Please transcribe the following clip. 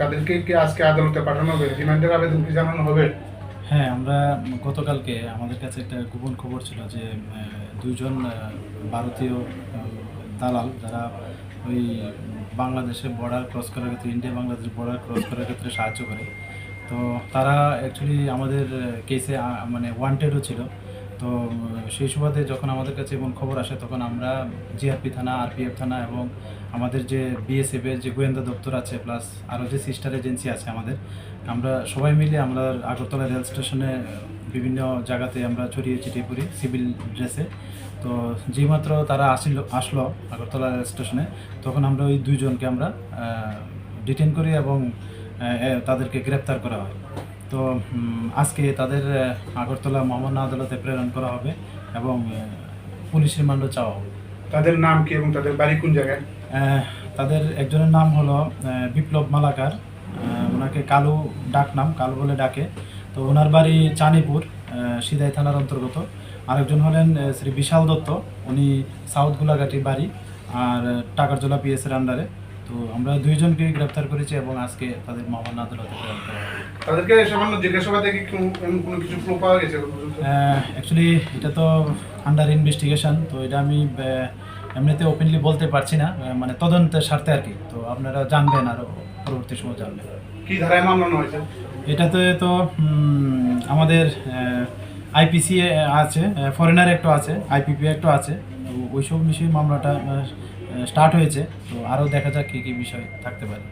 তাদেরকে কি আজকে আদালতে পাঠানো হবে? রিমান্ডের আবেদন কি জানানো হবে? হ্যাঁ আমরা গতকালকে আমাদের কাছে একটা গোপন খবর ছিল যে আহ, দুইজন ভারতীয় দালাল যারা ওই বাংলাদেশে বর্ডার ক্রস করার ক্ষেত্রে ইন্ডিয়া বাংলাদেশ বর্ডার ক্রস করার ক্ষেত্রে সাহায্য করে। তো তারা অ্যাকচুয়ালি আমাদের কেসে মানে ওয়ান্টেডও ছিল। তো সেই সুবাদে যখন আমাদের কাছে এমন খবর আসে, তখন আমরা জিআরপি থানা, আরপিএফ থানা এবং আমাদের যে বিএসএফ এর যে গোয়েন্দা দপ্তর আছে প্লাস আরও যে সিস্টার এজেন্সি আছে আমাদের, আমরা সবাই মিলে আমরা আগরতলা রেল স্টেশনে বিভিন্ন জায়গাতে আমরা ছড়িয়ে ছিটিয়ে পড়ি সিভিল ড্রেসে তো যেইমাত্র তারা আসিল, আসলো আগরতলা রেল স্টেশনে, তখন আমরা ওই দুইজনকে আমরা ডিটেন করি এবং তাদেরকে গ্রেপ্তার করা হয়। তো আজকে তাদের আগরতলা মামলা আদালতে প্রেরণ করা হবে এবং পুলিশ রিমান্ডও চাওয়া হবে। তাদের নাম কি এবং তাদের বাড়ি কোন জায়গায়? তাদের একজনের নাম হলো বিপ্লব মালাকার। ওনাকে কালু ডাক নাম কালু বলে ডাকে। তো ওনার বাড়ি চানিপুর সিদাই থানার অন্তর্গত। আরেকজন হলেন শ্রী বিশাল দত্ত। উনি সাউথ গোলাঘাটি বাড়ি আর টাকারজোলা পিএস এর আন্ডারে তো আমরা দুইজনকে গ্রেপ্তার করেছি এবং আজকে তাদের মহামান্য আদালতে প্রেরণ করা তাদেরকে সামান্য জিজ্ঞাসাবাদে কি কোনো- কিছু প্রুফ পাওয়া গেছে অ্যাকচুয়ালি এটা তো আন্ডার ইনভেস্টিগেশন তো এটা আমি এমনিতে ওপেনলি বলতে পারছি না মানে তদন্তের স্বার্থে আর কি। তো আপনারা জানবেন আরও পরবর্তী সময় জানবেন। কি ধারায় মামলা হয়েছে? এটাতে তো আমাদের আইপিসি আছে ফরেনার একটু আছে আইপিপি একটু আছে তো ওইসব বিষয়ে মামলাটা স্টার্ট হয়েছে। তো আরও দেখা যাক কী কী বিষয় থাকতে পারে।